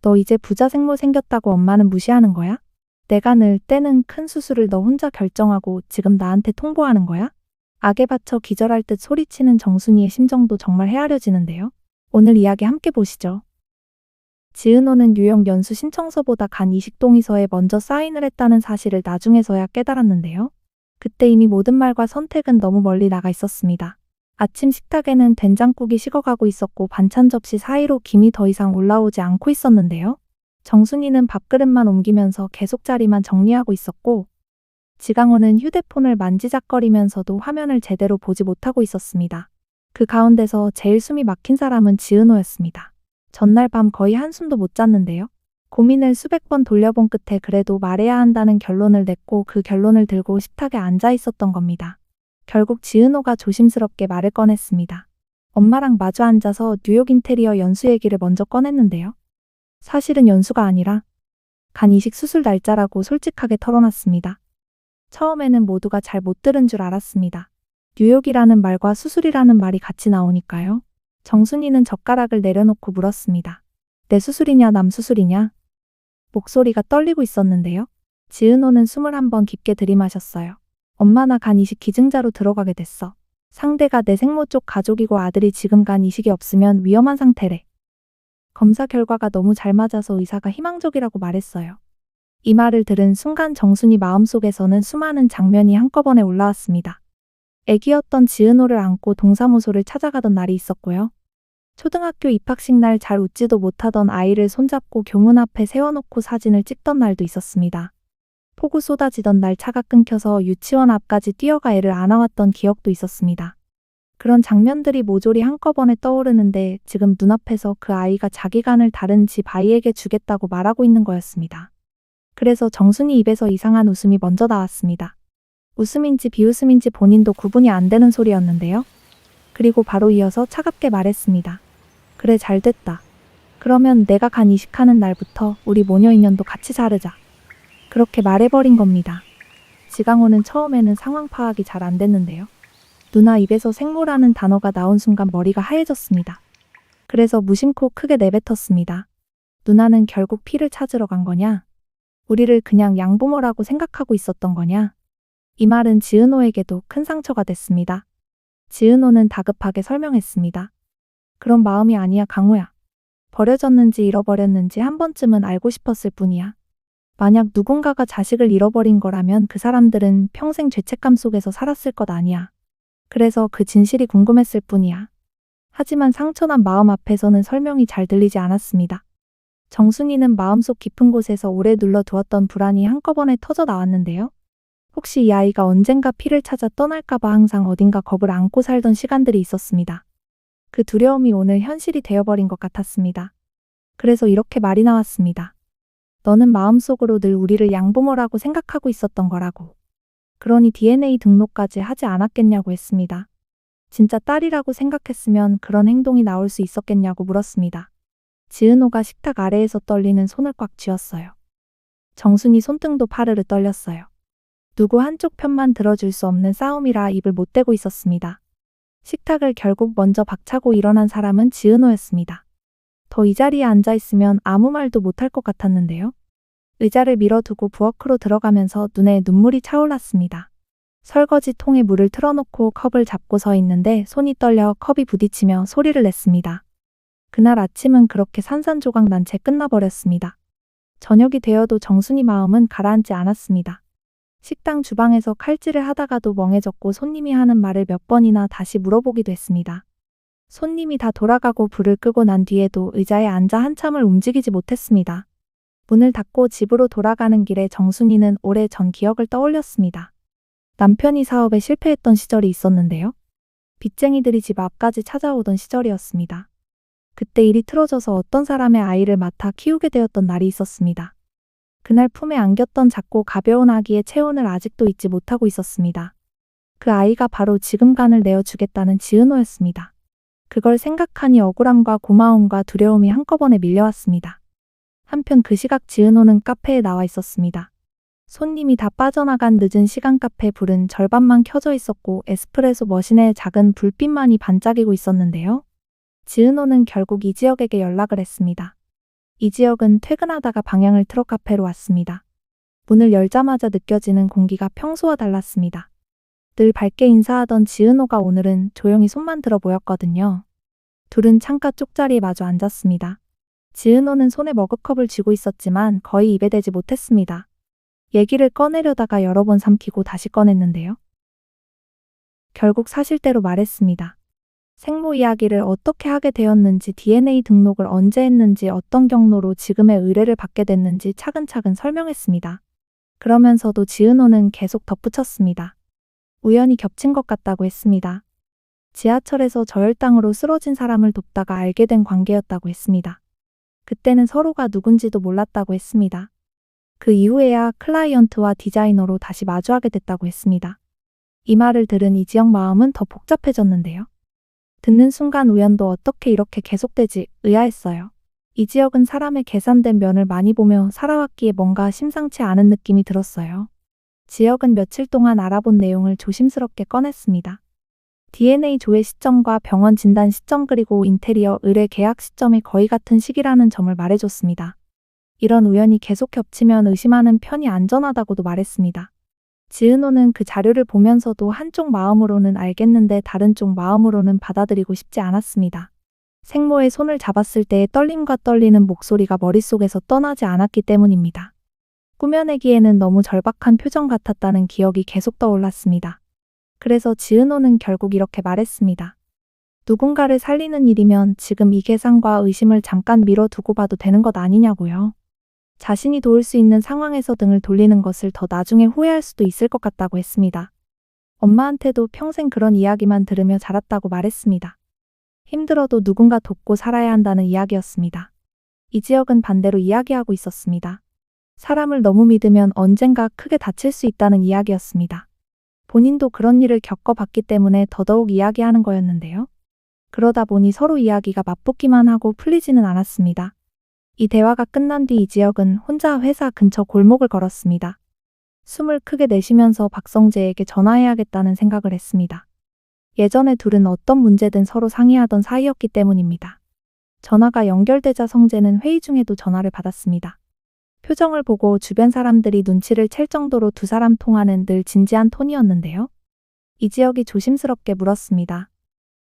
너 이제 부자 생모 생겼다고 엄마는 무시하는 거야? 내가 늘 때는 큰 수술을 너 혼자 결정하고 지금 나한테 통보하는 거야? 악에 받쳐 기절할 듯 소리치는 정순이의 심정도 정말 헤아려지는데요. 오늘 이야기 함께 보시죠. 지은호는 뉴욕 연수 신청서보다 간 이식 동의서에 먼저 사인을 했다는 사실을 나중에서야 깨달았는데요. 그때 이미 모든 말과 선택은 너무 멀리 나가 있었습니다. 아침 식탁에는 된장국이 식어가고 있었고 반찬 접시 사이로 김이 더 이상 올라오지 않고 있었는데요. 정순이는 밥그릇만 옮기면서 계속 자리만 정리하고 있었고 지강호는 휴대폰을 만지작거리면서도 화면을 제대로 보지 못하고 있었습니다. 그 가운데서 제일 숨이 막힌 사람은 지은호였습니다. 전날 밤 거의 한숨도 못 잤는데요. 고민을 수백 번 돌려본 끝에 그래도 말해야 한다는 결론을 냈고 그 결론을 들고 식탁에 앉아 있었던 겁니다. 결국 지은호가 조심스럽게 말을 꺼냈습니다. 엄마랑 마주 앉아서 뉴욕 인테리어 연수 얘기를 먼저 꺼냈는데요. 사실은 연수가 아니라 간 이식 수술 날짜라고 솔직하게 털어놨습니다. 처음에는 모두가 잘 못 들은 줄 알았습니다. 뉴욕이라는 말과 수술이라는 말이 같이 나오니까요. 정순이는 젓가락을 내려놓고 물었습니다. 내 수술이냐 남 수술이냐? 목소리가 떨리고 있었는데요. 지은호는 숨을 한 번 깊게 들이마셨어요. 엄마나 간 이식 기증자로 들어가게 됐어. 상대가 내 생모 쪽 가족이고 아들이 지금 간 이식이 없으면 위험한 상태래. 검사 결과가 너무 잘 맞아서 의사가 희망적이라고 말했어요. 이 말을 들은 순간 정순이 마음속에서는 수많은 장면이 한꺼번에 올라왔습니다. 애기였던 지은호를 안고 동사무소를 찾아가던 날이 있었고요. 초등학교 입학식 날 잘 웃지도 못하던 아이를 손잡고 교문 앞에 세워놓고 사진을 찍던 날도 있었습니다. 폭우 쏟아지던 날 차가 끊겨서 유치원 앞까지 뛰어가 애를 안아왔던 기억도 있었습니다. 그런 장면들이 모조리 한꺼번에 떠오르는데 지금 눈앞에서 그 아이가 자기 간을 다른 집 아이에게 주겠다고 말하고 있는 거였습니다. 그래서 정순이 입에서 이상한 웃음이 먼저 나왔습니다. 웃음인지 비웃음인지 본인도 구분이 안 되는 소리였는데요. 그리고 바로 이어서 차갑게 말했습니다. 그래, 잘 됐다. 그러면 내가 간 이식하는 날부터 우리 모녀 인연도 같이 자르자. 그렇게 말해버린 겁니다. 지강호는 처음에는 상황 파악이 잘 안 됐는데요. 누나 입에서 생모라는 단어가 나온 순간 머리가 하얘졌습니다. 그래서 무심코 크게 내뱉었습니다. 누나는 결국 피를 찾으러 간 거냐? 우리를 그냥 양부모라고 생각하고 있었던 거냐? 이 말은 지은호에게도 큰 상처가 됐습니다. 지은호는 다급하게 설명했습니다. 그런 마음이 아니야, 강호야. 버려졌는지 잃어버렸는지 한 번쯤은 알고 싶었을 뿐이야. 만약 누군가가 자식을 잃어버린 거라면 그 사람들은 평생 죄책감 속에서 살았을 것 아니야. 그래서 그 진실이 궁금했을 뿐이야. 하지만 상처난 마음 앞에서는 설명이 잘 들리지 않았습니다. 정순이는 마음속 깊은 곳에서 오래 눌러두었던 불안이 한꺼번에 터져 나왔는데요. 혹시 이 아이가 언젠가 피를 찾아 떠날까봐 항상 어딘가 겁을 안고 살던 시간들이 있었습니다. 그 두려움이 오늘 현실이 되어버린 것 같았습니다. 그래서 이렇게 말이 나왔습니다. 너는 마음속으로 늘 우리를 양부모라고 생각하고 있었던 거라고. 그러니 DNA 등록까지 하지 않았겠냐고 했습니다. 진짜 딸이라고 생각했으면 그런 행동이 나올 수 있었겠냐고 물었습니다. 지은호가 식탁 아래에서 떨리는 손을 꽉 쥐었어요. 정순이 손등도 파르르 떨렸어요. 누구 한쪽 편만 들어줄 수 없는 싸움이라 입을 못 대고 있었습니다. 식탁을 결국 먼저 박차고 일어난 사람은 지은호였습니다. 더 이 자리에 앉아 있으면 아무 말도 못할 것 같았는데요. 의자를 밀어두고 부엌으로 들어가면서 눈에 눈물이 차올랐습니다. 설거지 통에 물을 틀어놓고 컵을 잡고 서 있는데 손이 떨려 컵이 부딪히며 소리를 냈습니다. 그날 아침은 그렇게 산산조각 난 채 끝나버렸습니다. 저녁이 되어도 정순이 마음은 가라앉지 않았습니다. 식당 주방에서 칼질을 하다가도 멍해졌고 손님이 하는 말을 몇 번이나 다시 물어보기도 했습니다. 손님이 다 돌아가고 불을 끄고 난 뒤에도 의자에 앉아 한참을 움직이지 못했습니다. 문을 닫고 집으로 돌아가는 길에 정순이는 오래 전 기억을 떠올렸습니다. 남편이 사업에 실패했던 시절이 있었는데요. 빚쟁이들이 집 앞까지 찾아오던 시절이었습니다. 그때 일이 틀어져서 어떤 사람의 아이를 맡아 키우게 되었던 날이 있었습니다. 그날 품에 안겼던 작고 가벼운 아기의 체온을 아직도 잊지 못하고 있었습니다. 그 아이가 바로 지금 간을 내어주겠다는 지은호였습니다. 그걸 생각하니 억울함과 고마움과 두려움이 한꺼번에 밀려왔습니다. 한편 그 시각 지은호는 카페에 나와 있었습니다. 손님이 다 빠져나간 늦은 시간 카페 불은 절반만 켜져 있었고 에스프레소 머신에 작은 불빛만이 반짝이고 있었는데요. 지은호는 결국 이 지역에게 연락을 했습니다. 이 지역은 퇴근하다가 방향을 틀어 카페로 왔습니다. 문을 열자마자 느껴지는 공기가 평소와 달랐습니다. 늘 밝게 인사하던 지은호가 오늘은 조용히 손만 들어 보였거든요. 둘은 창가 쪽자리에 마주 앉았습니다. 지은호는 손에 머그컵을 쥐고 있었지만 거의 입에 대지 못했습니다. 얘기를 꺼내려다가 여러 번 삼키고 다시 꺼냈는데요. 결국 사실대로 말했습니다. 생모 이야기를 어떻게 하게 되었는지 DNA 등록을 언제 했는지 어떤 경로로 지금의 의뢰를 받게 됐는지 차근차근 설명했습니다. 그러면서도 지은호는 계속 덧붙였습니다. 우연히 겹친 것 같다고 했습니다. 지하철에서 저혈당으로 쓰러진 사람을 돕다가 알게 된 관계였다고 했습니다. 그때는 서로가 누군지도 몰랐다고 했습니다. 그 이후에야 클라이언트와 디자이너로 다시 마주하게 됐다고 했습니다. 이 말을 들은 이지영 마음은 더 복잡해졌는데요. 듣는 순간 우연도 어떻게 이렇게 계속되지 의아했어요. 이 지역은 사람의 계산된 면을 많이 보며 살아왔기에 뭔가 심상치 않은 느낌이 들었어요. 지역은 며칠 동안 알아본 내용을 조심스럽게 꺼냈습니다. DNA 조회 시점과 병원 진단 시점 그리고 인테리어 의뢰 계약 시점이 거의 같은 시기라는 점을 말해줬습니다. 이런 우연이 계속 겹치면 의심하는 편이 안전하다고도 말했습니다. 지은호는 그 자료를 보면서도 한쪽 마음으로는 알겠는데 다른 쪽 마음으로는 받아들이고 싶지 않았습니다. 생모의 손을 잡았을 때의 떨림과 떨리는 목소리가 머릿속에서 떠나지 않았기 때문입니다. 꾸며내기에는 너무 절박한 표정 같았다는 기억이 계속 떠올랐습니다. 그래서 지은호는 결국 이렇게 말했습니다. 누군가를 살리는 일이면 지금 이 계산과 의심을 잠깐 미뤄두고 봐도 되는 것 아니냐고요. 자신이 도울 수 있는 상황에서 등을 돌리는 것을 더 나중에 후회할 수도 있을 것 같다고 했습니다. 엄마한테도 평생 그런 이야기만 들으며 자랐다고 말했습니다. 힘들어도 누군가 돕고 살아야 한다는 이야기였습니다. 이 지역은 반대로 이야기하고 있었습니다. 사람을 너무 믿으면 언젠가 크게 다칠 수 있다는 이야기였습니다. 본인도 그런 일을 겪어봤기 때문에 더더욱 이야기하는 거였는데요. 그러다 보니 서로 이야기가 맞붙기만 하고 풀리지는 않았습니다. 이 대화가 끝난 뒤 이 지역은 혼자 회사 근처 골목을 걸었습니다. 숨을 크게 내쉬면서 박성재에게 전화해야겠다는 생각을 했습니다. 예전에 둘은 어떤 문제든 서로 상의하던 사이였기 때문입니다. 전화가 연결되자 성재는 회의 중에도 전화를 받았습니다. 표정을 보고 주변 사람들이 눈치를 챌 정도로 두 사람 통화는 늘 진지한 톤이었는데요. 이 지역이 조심스럽게 물었습니다.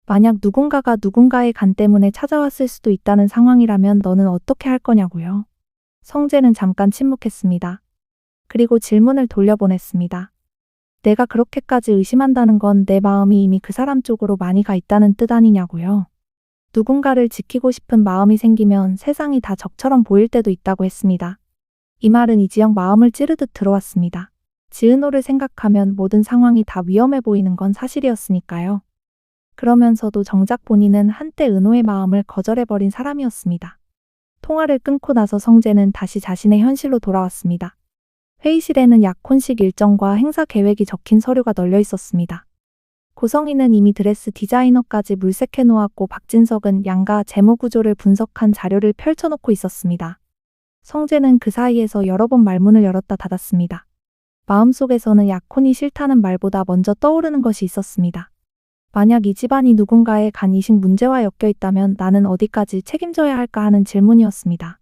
만약 누군가가 누군가의 간 때문에 찾아왔을 수도 있다는 상황이라면 너는 어떻게 할 거냐고요. 성재는 잠깐 침묵했습니다. 그리고 질문을 돌려보냈습니다. 내가 그렇게까지 의심한다는 건 내 마음이 이미 그 사람 쪽으로 많이 가 있다는 뜻 아니냐고요. 누군가를 지키고 싶은 마음이 생기면 세상이 다 적처럼 보일 때도 있다고 했습니다. 이 말은 이지영 마음을 찌르듯 들어왔습니다. 지은호를 생각하면 모든 상황이 다 위험해 보이는 건 사실이었으니까요. 그러면서도 정작 본인은 한때 은호의 마음을 거절해버린 사람이었습니다. 통화를 끊고 나서 성재는 다시 자신의 현실로 돌아왔습니다. 회의실에는 약혼식 일정과 행사 계획이 적힌 서류가 널려 있었습니다. 고성희는 이미 드레스 디자이너까지 물색해 놓았고 박진석은 양가 재무 구조를 분석한 자료를 펼쳐놓고 있었습니다. 성재는 그 사이에서 여러 번 말문을 열었다 닫았습니다. 마음속에서는 약혼이 싫다는 말보다 먼저 떠오르는 것이 있었습니다. 만약 이 집안이 누군가의 간 이식 문제와 엮여 있다면 나는 어디까지 책임져야 할까 하는 질문이었습니다.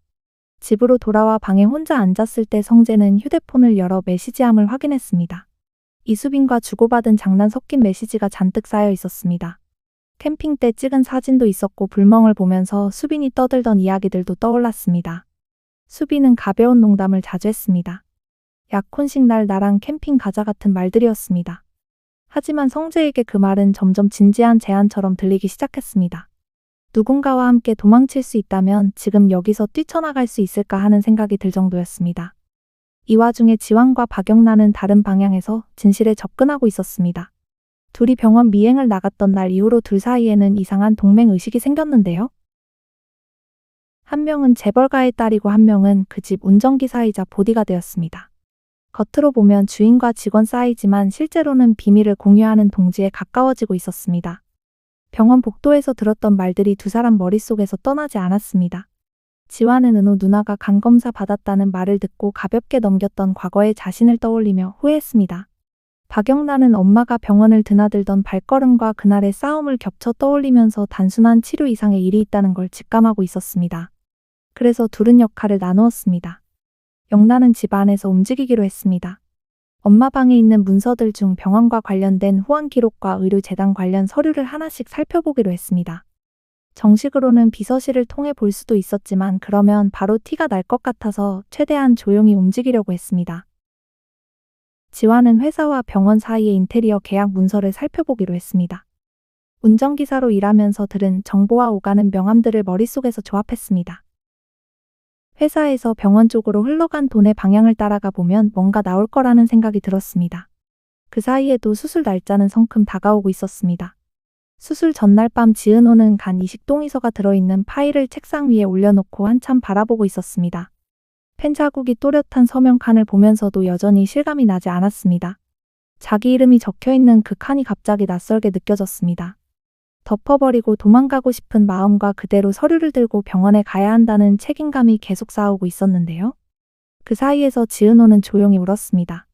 집으로 돌아와 방에 혼자 앉았을 때 성재는 휴대폰을 열어 메시지함을 확인했습니다. 이수빈과 주고받은 장난 섞인 메시지가 잔뜩 쌓여 있었습니다. 캠핑 때 찍은 사진도 있었고 불멍을 보면서 수빈이 떠들던 이야기들도 떠올랐습니다. 수빈은 가벼운 농담을 자주 했습니다. 약혼식 날 나랑 캠핑 가자 같은 말들이었습니다. 하지만 성재에게 그 말은 점점 진지한 제안처럼 들리기 시작했습니다. 누군가와 함께 도망칠 수 있다면 지금 여기서 뛰쳐나갈 수 있을까 하는 생각이 들 정도였습니다. 이 와중에 지왕과 박영란은 다른 방향에서 진실에 접근하고 있었습니다. 둘이 병원 미행을 나갔던 날 이후로 둘 사이에는 이상한 동맹 의식이 생겼는데요. 한 명은 재벌가의 딸이고 한 명은 그 집 운전기사이자 보디가드였습니다. 겉으로 보면 주인과 직원 사이지만 실제로는 비밀을 공유하는 동지에 가까워지고 있었습니다. 병원 복도에서 들었던 말들이 두 사람 머릿속에서 떠나지 않았습니다. 지화는 은호 누나가 간 검사 받았다는 말을 듣고 가볍게 넘겼던 과거의 자신을 떠올리며 후회했습니다. 박영란은 엄마가 병원을 드나들던 발걸음과 그날의 싸움을 겹쳐 떠올리면서 단순한 치료 이상의 일이 있다는 걸 직감하고 있었습니다. 그래서 둘은 역할을 나누었습니다. 영란은 집 안에서 움직이기로 했습니다. 엄마 방에 있는 문서들 중 병원과 관련된 후원 기록과 의료재단 관련 서류를 하나씩 살펴보기로 했습니다. 정식으로는 비서실을 통해 볼 수도 있었지만 그러면 바로 티가 날 것 같아서 최대한 조용히 움직이려고 했습니다. 지화는 회사와 병원 사이의 인테리어 계약 문서를 살펴보기로 했습니다. 운전기사로 일하면서 들은 정보와 오가는 명함들을 머릿속에서 조합했습니다. 회사에서 병원 쪽으로 흘러간 돈의 방향을 따라가 보면 뭔가 나올 거라는 생각이 들었습니다. 그 사이에도 수술 날짜는 성큼 다가오고 있었습니다. 수술 전날 밤 지은호는 간 이식 동의서가 들어있는 파일을 책상 위에 올려놓고 한참 바라보고 있었습니다. 펜 자국이 또렷한 서명 칸을 보면서도 여전히 실감이 나지 않았습니다. 자기 이름이 적혀 있는 그 칸이 갑자기 낯설게 느껴졌습니다. 덮어버리고 도망가고 싶은 마음과 그대로 서류를 들고 병원에 가야 한다는 책임감이 계속 쌓오고 있었는데요. 그 사이에서 지은호는 조용히 울었습니다.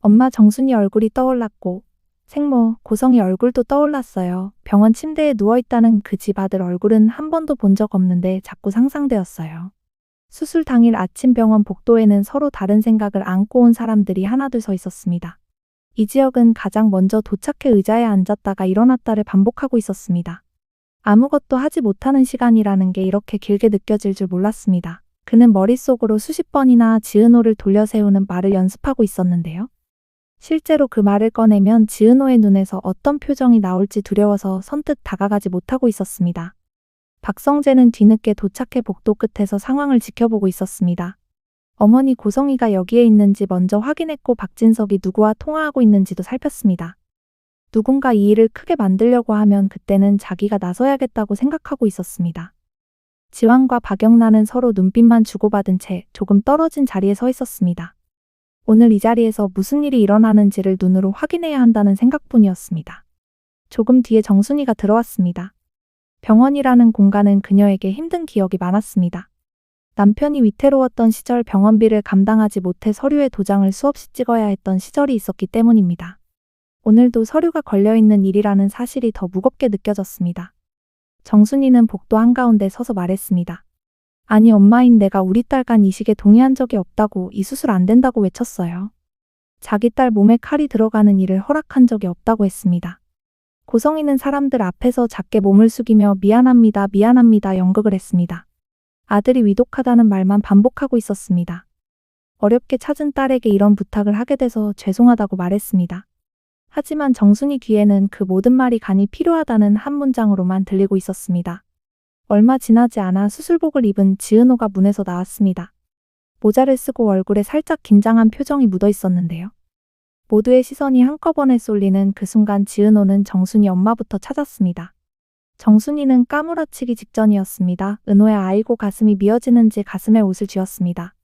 엄마 정순이 얼굴이 떠올랐고 생모 고성이 얼굴도 떠올랐어요. 병원 침대에 누워있다는 그 집 아들 얼굴은 한 번도 본 적 없는데 자꾸 상상되었어요. 수술 당일 아침 병원 복도에는 서로 다른 생각을 안고 온 사람들이 하나둘 서 있었습니다. 이 지역은 가장 먼저 도착해 의자에 앉았다가 일어났다를 반복하고 있었습니다. 아무것도 하지 못하는 시간이라는 게 이렇게 길게 느껴질 줄 몰랐습니다. 그는 머릿속으로 수십 번이나 지은호를 돌려 세우는 말을 연습하고 있었는데요. 실제로 그 말을 꺼내면 지은호의 눈에서 어떤 표정이 나올지 두려워서 선뜻 다가가지 못하고 있었습니다. 박성재는 뒤늦게 도착해 복도 끝에서 상황을 지켜보고 있었습니다. 어머니 고성이가 여기에 있는지 먼저 확인했고 박진석이 누구와 통화하고 있는지도 살폈습니다. 누군가 이 일을 크게 만들려고 하면 그때는 자기가 나서야겠다고 생각하고 있었습니다. 지환과 박영란은 서로 눈빛만 주고받은 채 조금 떨어진 자리에 서 있었습니다. 오늘 이 자리에서 무슨 일이 일어나는지를 눈으로 확인해야 한다는 생각뿐이었습니다. 조금 뒤에 정순이가 들어왔습니다. 병원이라는 공간은 그녀에게 힘든 기억이 많았습니다. 남편이 위태로웠던 시절 병원비를 감당하지 못해 서류에 도장을 수없이 찍어야 했던 시절이 있었기 때문입니다. 오늘도 서류가 걸려있는 일이라는 사실이 더 무겁게 느껴졌습니다. 정순이는 복도 한가운데 서서 말했습니다. 아니 엄마인 내가 우리 딸간 이식에 동의한 적이 없다고 이 수술 안 된다고 외쳤어요. 자기 딸 몸에 칼이 들어가는 일을 허락한 적이 없다고 했습니다. 고성이는 사람들 앞에서 작게 몸을 숙이며 미안합니다, 미안합니다 연극을 했습니다. 아들이 위독하다는 말만 반복하고 있었습니다. 어렵게 찾은 딸에게 이런 부탁을 하게 돼서 죄송하다고 말했습니다. 하지만 정순이 귀에는 그 모든 말이 간이 필요하다는 한 문장으로만 들리고 있었습니다. 얼마 지나지 않아 수술복을 입은 지은호가 문에서 나왔습니다. 모자를 쓰고 얼굴에 살짝 긴장한 표정이 묻어 있었는데요. 모두의 시선이 한꺼번에 쏠리는 그 순간 지은호는 정순이 엄마부터 찾았습니다. 정순이는 까무러치기 직전이었습니다. 은호의 아이고 가슴이 미어지는지 가슴에 옷을 쥐었습니다.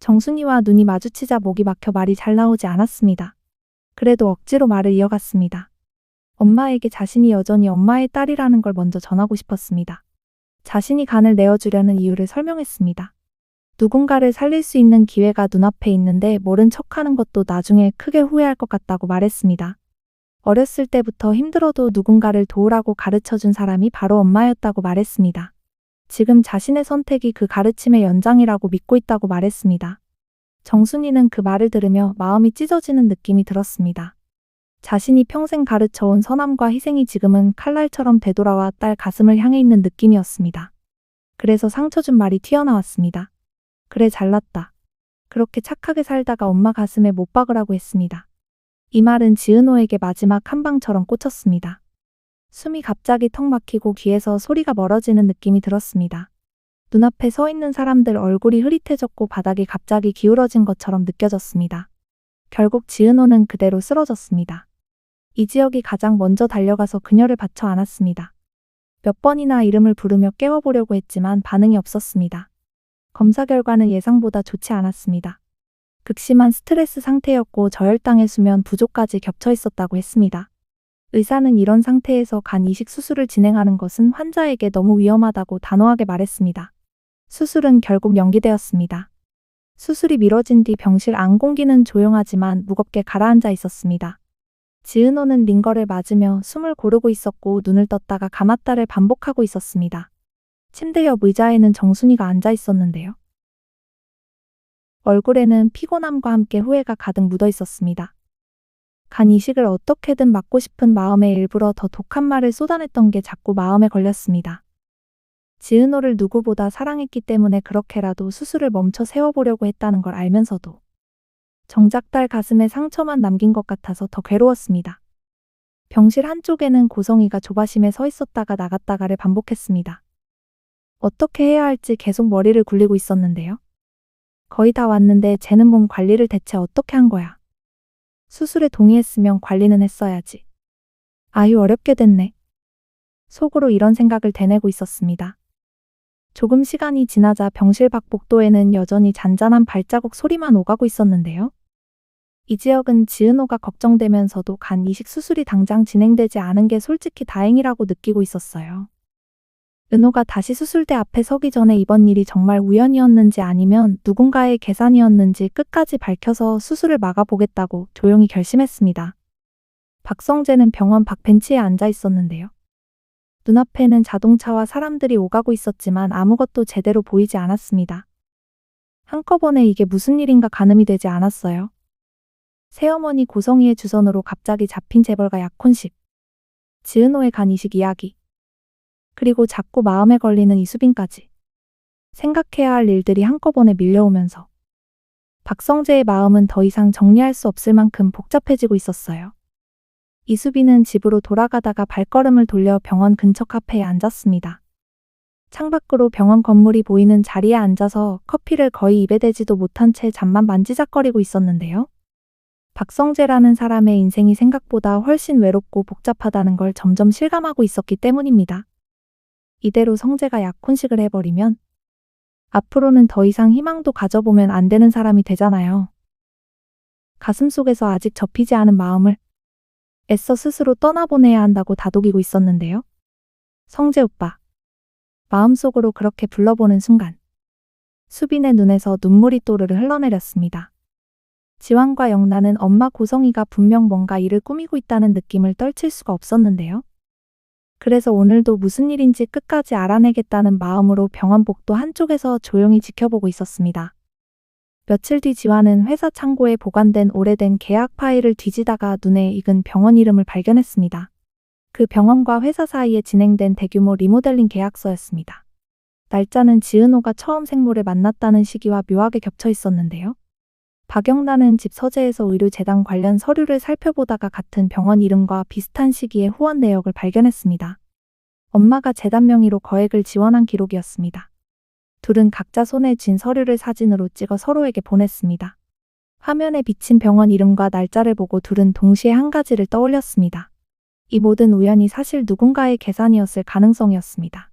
정순이와 눈이 마주치자 목이 막혀 말이 잘 나오지 않았습니다. 그래도 억지로 말을 이어갔습니다. 엄마에게 자신이 여전히 엄마의 딸이라는 걸 먼저 전하고 싶었습니다. 자신이 간을 내어주려는 이유를 설명했습니다. 누군가를 살릴 수 있는 기회가 눈앞에 있는데 모른 척하는 것도 나중에 크게 후회할 것 같다고 말했습니다. 어렸을 때부터 힘들어도 누군가를 도우라고 가르쳐 준 사람이 바로 엄마였다고 말했습니다. 지금 자신의 선택이 그 가르침의 연장이라고 믿고 있다고 말했습니다. 정순이는 그 말을 들으며 마음이 찢어지는 느낌이 들었습니다. 자신이 평생 가르쳐온 선함과 희생이 지금은 칼날처럼 되돌아와 딸 가슴을 향해 있는 느낌이었습니다. 그래서 상처 준 말이 튀어나왔습니다. 그래 잘났다. 그렇게 착하게 살다가 엄마 가슴에 못 박으라고 했습니다. 이 말은 지은호에게 마지막 한 방처럼 꽂혔습니다. 숨이 갑자기 턱 막히고 귀에서 소리가 멀어지는 느낌이 들었습니다. 눈앞에 서 있는 사람들 얼굴이 흐릿해졌고 바닥이 갑자기 기울어진 것처럼 느껴졌습니다. 결국 지은호는 그대로 쓰러졌습니다. 이 지역이 가장 먼저 달려가서 그녀를 받쳐 안았습니다. 몇 번이나 이름을 부르며 깨워보려고 했지만 반응이 없었습니다. 검사 결과는 예상보다 좋지 않았습니다. 극심한 스트레스 상태였고 저혈당의 수면 부족까지 겹쳐 있었다고 했습니다. 의사는 이런 상태에서 간 이식 수술을 진행하는 것은 환자에게 너무 위험하다고 단호하게 말했습니다. 수술은 결국 연기되었습니다. 수술이 미뤄진 뒤 병실 안 공기는 조용하지만 무겁게 가라앉아 있었습니다. 지은호는 링거를 맞으며 숨을 고르고 있었고 눈을 떴다가 감았다를 반복하고 있었습니다. 침대 옆 의자에는 정순이가 앉아 있었는데요. 얼굴에는 피곤함과 함께 후회가 가득 묻어 있었습니다. 간 이식을 어떻게든 막고 싶은 마음에 일부러 더 독한 말을 쏟아냈던 게 자꾸 마음에 걸렸습니다. 지은호를 누구보다 사랑했기 때문에 그렇게라도 수술을 멈춰 세워보려고 했다는 걸 알면서도 정작 딸 가슴에 상처만 남긴 것 같아서 더 괴로웠습니다. 병실 한쪽에는 고성이가 조바심에 서 있었다가 나갔다가를 반복했습니다. 어떻게 해야 할지 계속 머리를 굴리고 있었는데요. 거의 다 왔는데 쟤는 몸 관리를 대체 어떻게 한 거야? 수술에 동의했으면 관리는 했어야지. 아유, 어렵게 됐네. 속으로 이런 생각을 되뇌고 있었습니다. 조금 시간이 지나자 병실 밖 복도에는 여전히 잔잔한 발자국 소리만 오가고 있었는데요. 이 지역은 지은호가 걱정되면서도 간 이식 수술이 당장 진행되지 않은 게 솔직히 다행이라고 느끼고 있었어요. 은호가 다시 수술대 앞에 서기 전에 이번 일이 정말 우연이었는지 아니면 누군가의 계산이었는지 끝까지 밝혀서 수술을 막아보겠다고 조용히 결심했습니다. 박성재는 병원 밖 벤치에 앉아 있었는데요. 눈앞에는 자동차와 사람들이 오가고 있었지만 아무것도 제대로 보이지 않았습니다. 한꺼번에 이게 무슨 일인가 가늠이 되지 않았어요. 새어머니 고성이의 주선으로 갑자기 잡힌 재벌가 약혼식. 지은호의 간 이식 이야기. 그리고 자꾸 마음에 걸리는 이수빈까지. 생각해야 할 일들이 한꺼번에 밀려오면서 박성재의 마음은 더 이상 정리할 수 없을 만큼 복잡해지고 있었어요. 이수빈은 집으로 돌아가다가 발걸음을 돌려 병원 근처 카페에 앉았습니다. 창밖으로 병원 건물이 보이는 자리에 앉아서 커피를 거의 입에 대지도 못한 채 잠만 만지작거리고 있었는데요. 박성재라는 사람의 인생이 생각보다 훨씬 외롭고 복잡하다는 걸 점점 실감하고 있었기 때문입니다. 이대로 성재가 약혼식을 해버리면 앞으로는 더 이상 희망도 가져보면 안 되는 사람이 되잖아요. 가슴 속에서 아직 접히지 않은 마음을 애써 스스로 떠나보내야 한다고 다독이고 있었는데요. 성재 오빠. 마음속으로 그렇게 불러보는 순간 수빈의 눈에서 눈물이 또르르 흘러내렸습니다. 지환과 영란은 엄마 고성이가 분명 뭔가 일을 꾸미고 있다는 느낌을 떨칠 수가 없었는데요. 그래서 오늘도 무슨 일인지 끝까지 알아내겠다는 마음으로 병원 복도 한쪽에서 조용히 지켜보고 있었습니다. 며칠 뒤 지환은 회사 창고에 보관된 오래된 계약 파일을 뒤지다가 눈에 익은 병원 이름을 발견했습니다. 그 병원과 회사 사이에 진행된 대규모 리모델링 계약서였습니다. 날짜는 지은호가 처음 생모를 만났다는 시기와 묘하게 겹쳐 있었는데요. 박영란은 집 서재에서 의료재단 관련 서류를 살펴보다가 같은 병원 이름과 비슷한 시기에 후원 내역을 발견했습니다. 엄마가 재단 명의로 거액을 지원한 기록이었습니다. 둘은 각자 손에 쥔 서류를 사진으로 찍어 서로에게 보냈습니다. 화면에 비친 병원 이름과 날짜를 보고 둘은 동시에 한 가지를 떠올렸습니다. 이 모든 우연이 사실 누군가의 계산이었을 가능성이었습니다.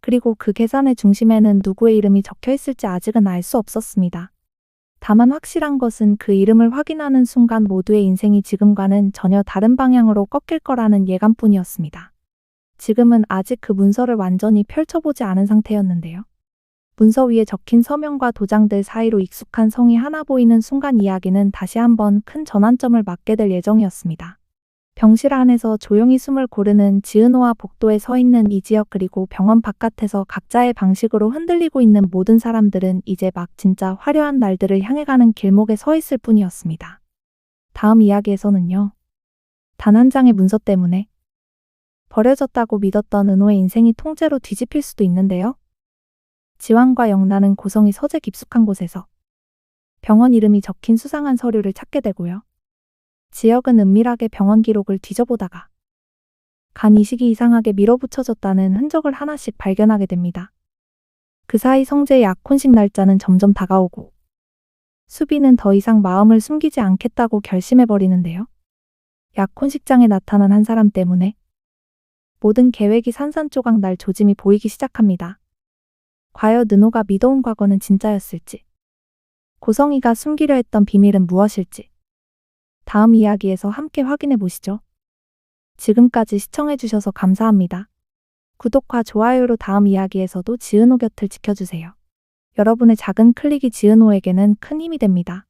그리고 그 계산의 중심에는 누구의 이름이 적혀 있을지 아직은 알 수 없었습니다. 다만 확실한 것은 그 이름을 확인하는 순간 모두의 인생이 지금과는 전혀 다른 방향으로 꺾일 거라는 예감뿐이었습니다. 지금은 아직 그 문서를 완전히 펼쳐보지 않은 상태였는데요. 문서 위에 적힌 서명과 도장들 사이로 익숙한 성이 하나 보이는 순간 이야기는 다시 한번 큰 전환점을 맞게 될 예정이었습니다. 병실 안에서 조용히 숨을 고르는 지은호와 복도에 서 있는 이지혁 그리고 병원 바깥에서 각자의 방식으로 흔들리고 있는 모든 사람들은 이제 막 진짜 화려한 날들을 향해 가는 길목에 서 있을 뿐이었습니다. 다음 이야기에서는요. 단 한 장의 문서 때문에 버려졌다고 믿었던 은호의 인생이 통째로 뒤집힐 수도 있는데요. 지환과 영란은 고성이 서재 깊숙한 곳에서 병원 이름이 적힌 수상한 서류를 찾게 되고요. 지역은 은밀하게 병원 기록을 뒤져보다가 간 이식이 이상하게 밀어붙여졌다는 흔적을 하나씩 발견하게 됩니다. 그 사이 성재의 약혼식 날짜는 점점 다가오고 수비는 더 이상 마음을 숨기지 않겠다고 결심해버리는데요. 약혼식장에 나타난 한 사람 때문에 모든 계획이 산산조각 날 조짐이 보이기 시작합니다. 과연 은호가 믿어온 과거는 진짜였을지, 고성이가 숨기려 했던 비밀은 무엇일지, 다음 이야기에서 함께 확인해 보시죠. 지금까지 시청해 주셔서 감사합니다. 구독과 좋아요로 다음 이야기에서도 지은호 곁을 지켜주세요. 여러분의 작은 클릭이 지은호에게는 큰 힘이 됩니다.